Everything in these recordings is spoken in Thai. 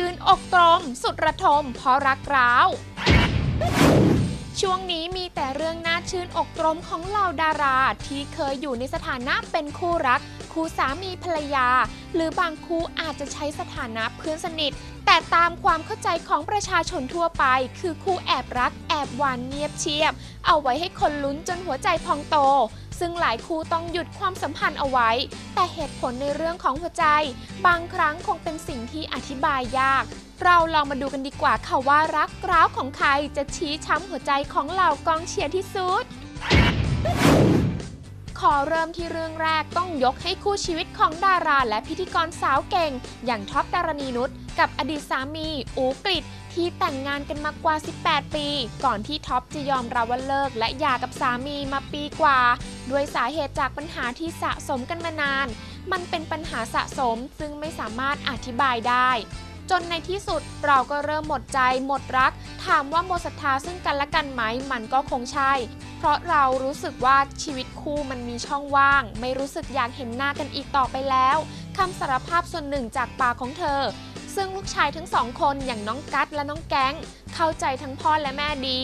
ชื่นอกตรม สุดระทม เพราะรักร้าว ช่วงนี้มีแต่เรื่องน่าชื่นอกตรมของเหล่าดารา ที่เคยอยู่ในสถานะเป็นคู่รัก คู่สามีภรรยา หรือบางคู่อาจจะใช้สถานะเพื่อนสนิท แต่ตามความเข้าใจของประชาชนทั่วไป คือคู่แอบรักแอบหวานเงียบเชียบ เอาไว้ให้คนลุ้นจนหัวใจพองโต ซึ่งหลายคู่ต้องหยุดความสัมพันธ์เอาไว้ แต่เหตุผลในเรื่องของหัวใจ บางครั้งคงเป็นสิ่งที่อธิบายยาก เราลองมาดูกันดีกว่าค่ะว่ารักร้าวของใครจะชี้ช้ำหัวใจของเหล่ากองเชียร์ที่สุด ขอเริ่มที่เรื่องแรกต้องยกให้คู่ชีวิตของดาราและพิธีกรสาวเก่ง อย่างท็อปดารณีนุชกับอดีตสามี อูกฤษที่แต่งงานกันมากว่า 18 ปี ก่อนที่ท็อปจะยอมรับว่าเลิก และหย่ากับสามีมาปีกว่า ด้วยสาเหตุจากปัญหาที่สะสมกันมานาน มันเป็นปัญหาสะสมซึ่งไม่สามารถอธิบายได้จนในที่สุดเราก็เริ่มหมดใจหมดรัก ถามว่าหมดศรัทธาซึ่งกันและกันไหม มันก็คงใช่ เพราะเรารู้สึกว่าชีวิตคู่มันมีช่องว่าง ไม่รู้สึกอยากเห็นหน้ากันอีกต่อไปแล้วคำสารภาพส่วนหนึ่งจากปากของเธอ ซึ่งลูกชายทั้งสองคนอย่างน้องกัดและน้องแก๊ง เข้าใจทั้งพ่อและแม่ดี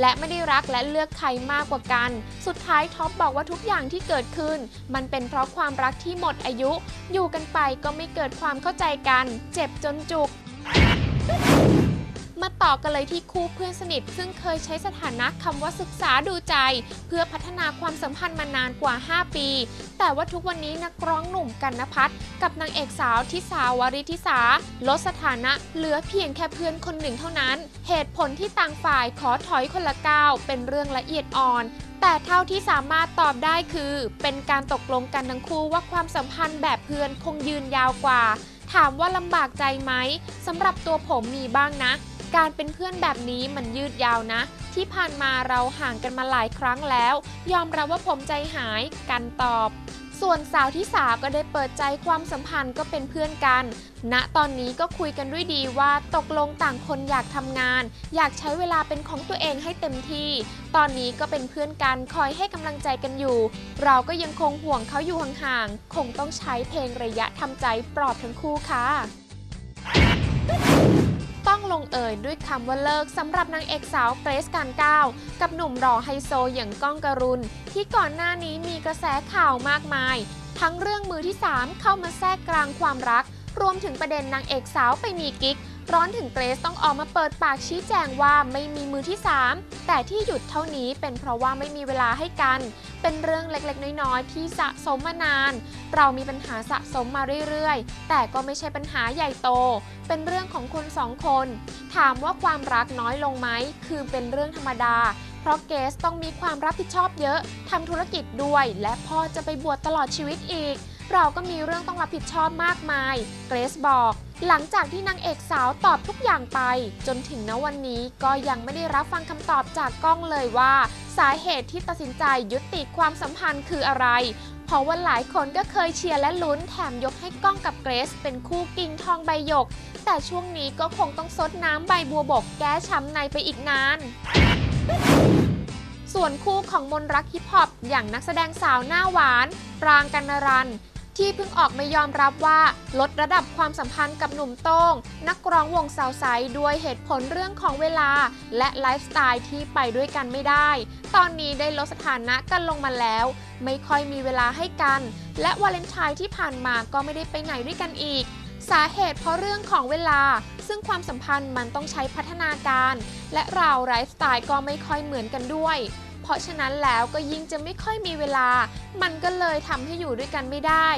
และไม่ได้รักและเลือกใครมากกว่ากัน สุดท้ายท็อปบอกว่าทุกอย่างที่เกิดขึ้น มันเป็นเพราะความรักที่หมดอายุ อยู่กันไปก็ไม่เกิดความเข้าใจกัน เจ็บจนจุก มาต่อกันเลยที่คู่เพื่อนสนิท ซึ่งเคยใช้สถานะคำว่าศึกษาดูใจ เพื่อพัฒนาความสัมพันธ์มานานกว่า 5 ปี แต่ว่าทุกวันนี้นักร้องหนุ่มกันนพัฒกับนางเอกสาวทิสาวริทิสาลดสถานะเหลือเพียงแค่เพื่อนคนหนึ่งเท่านั้น เหตุผลที่ต่างฝ่ายขอถอยคนละก้าวเป็นเรื่องละเอียดอ่อนแต่เท่าที่สามารถตอบได้คือ เป็นการตกลงกันทั้งคู่ว่าความสัมพันธ์แบบเพื่อนคงยืนยาวกว่า ถามว่าลำบากใจไหมสำหรับตัวผมมีบ้างนะ การเป็นเพื่อนแบบนี้มันยืดยาวนะ ที่ผ่านมาเราห่างกันมาหลายครั้งแล้ว ยอมรับว่าผมใจหายกันตอบ ส่วนสาวที่สาก็ได้เปิดใจความสัมพันธ์ก็เป็นเพื่อนกันณตอนนี้ก็คุยกันด้วยดีว่าตกลงต่างคนอยากทำงาน อยากใช้เวลาเป็นของตัวเองให้เต็มที่ ตอนนี้ก็เป็นเพื่อนกันคอยให้กำลังใจกันอยู่ เราก็ยังคงห่วงเขาอยู่ห่างๆคงต้องใช้เพลงระยะทำใจปลอบทั้งคู่ค่ะ ต้องลงเอยด้วยคำว่าเลิกสำหรับนางเอกสาวเกรซการก้าวกับหนุ่มหล่อไฮโซอย่างก้องกรุณ ที่ก่อนหน้านี้มีกระแสข่าวมากมาย ทั้งเรื่องมือที่ 3 เข้ามาแทรกกลางความรัก รวมถึงประเด็นนางเอกสาวไปมีกิ๊ก ร้อนถึงเกรซต้องออกมาเปิดปากชี้แจงว่าไม่มีมือที่ 3 แต่ที่หยุดเท่านี้เป็นเพราะว่าไม่มีเวลาให้กัน เป็นเรื่องเล็กๆ น้อยๆ ที่สะสมมานาน เรามีปัญหาสะสมมาเรื่อยๆ แต่ก็ไม่ใช่ปัญหาใหญ่โต เป็นเรื่องของคนสองคน ถามว่าความรักน้อยลงไหม คือเป็นเรื่องธรรมดา เพราะเกสต้องมีความรับผิดชอบเยอะทำธุรกิจด้วย และพ่อจะไปบวชตลอดชีวิตอีก เราก็มีเรื่องต้องรับผิดชอบมากมาย เกรซบอก หลังจากที่นางเอกสาวตอบทุกอย่างไป จนถึงณวันนี้ก็ยังไม่ได้รับฟังคำตอบจากกล้องเลยว่า สาเหตุที่ตัดสินใจยุติความสัมพันธ์คืออะไรเพราะว่าหลายคนก็เคยเชียร์และลุ้นแถมยกให้ก้องกับเกรซเป็นคู่กิ่งทองใบหยก แต่ช่วงนี้ก็คงต้องซดน้ำใบบัวบกแก้ช้ำในไปอีกนาน ส่วนคู่ของมนรักฮิปฮอปอย่างนักแสดงสาวหน้าหวาน ปรางกันนรัน ที่เพิ่งออกมายอมรับว่า ลดระดับความสัมพันธ์กับหนุ่มโต้ง นักร้องวงสาวไซด้วยเหตุผลเรื่องของเวลา และไลฟ์สไตล์ที่ไปด้วยกันไม่ได้ ตอนนี้ได้ลดสถานะกันลงมาแล้ว ไม่ค่อยมีเวลาให้กัน และวาเลนไทน์ที่ผ่านมาก็ไม่ได้ไปไหนด้วยกันอีก สาเหตุเพราะเรื่องของเวลา ซึ่งความสัมพันธ์มันต้องใช้พัฒนาการ และเราไลฟ์สไตล์ก็ไม่ค่อยเหมือนกันด้วย ราะฉะนั้นแล้วก็ยิ่งจะไม่ค่อยมีเวลา มันก็เลยทำให้อยู่ด้วยกันไม่ได้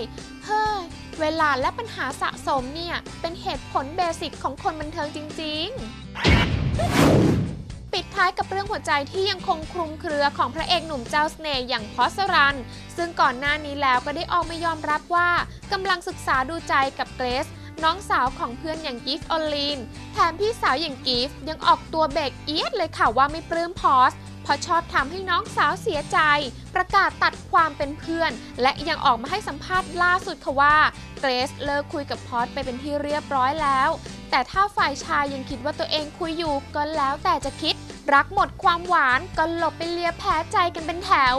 เฮ้ย เวลาและปัญหาสะสมเนี่ย เป็นเหตุผลเบสิกของคนบันเทิงจริง ๆปิดท้ายกับเรื่องหัวใจที่ยังคงคลุมเครือของพระเอกหนุ่มเจ้าเสน่ห์อย่างพอสรัน ซึ่งก่อนหน้านี้แล้วก็ได้ออกมายอมรับว่ากำลังศึกษาดูใจกับเกรซน้องสาวของเพื่อนอย่างกิฟต์ออลลีนแถมพี่สาวอย่างกิฟต์ยังออกตัวเบรกเอียดเลยค่ะว่าไม่ปลื้มพอส ราะชอบทำให้น้องสาวเสียใจ ประกาศตัดความเป็นเพื่อน และยังออกมาให้สัมภาษณ์ล่าสุดค่ะว่าเกรซเลิกคุยกับพอดไปเป็นที่เรียบร้อยแล้ว แต่ถ้าฝ่ายชายยังคิดว่าตัวเองคุยอยู่ก็แล้วแต่จะคิด รักหมดความหวานก็หลบไปเลียแพ้ใจกันเป็นแถว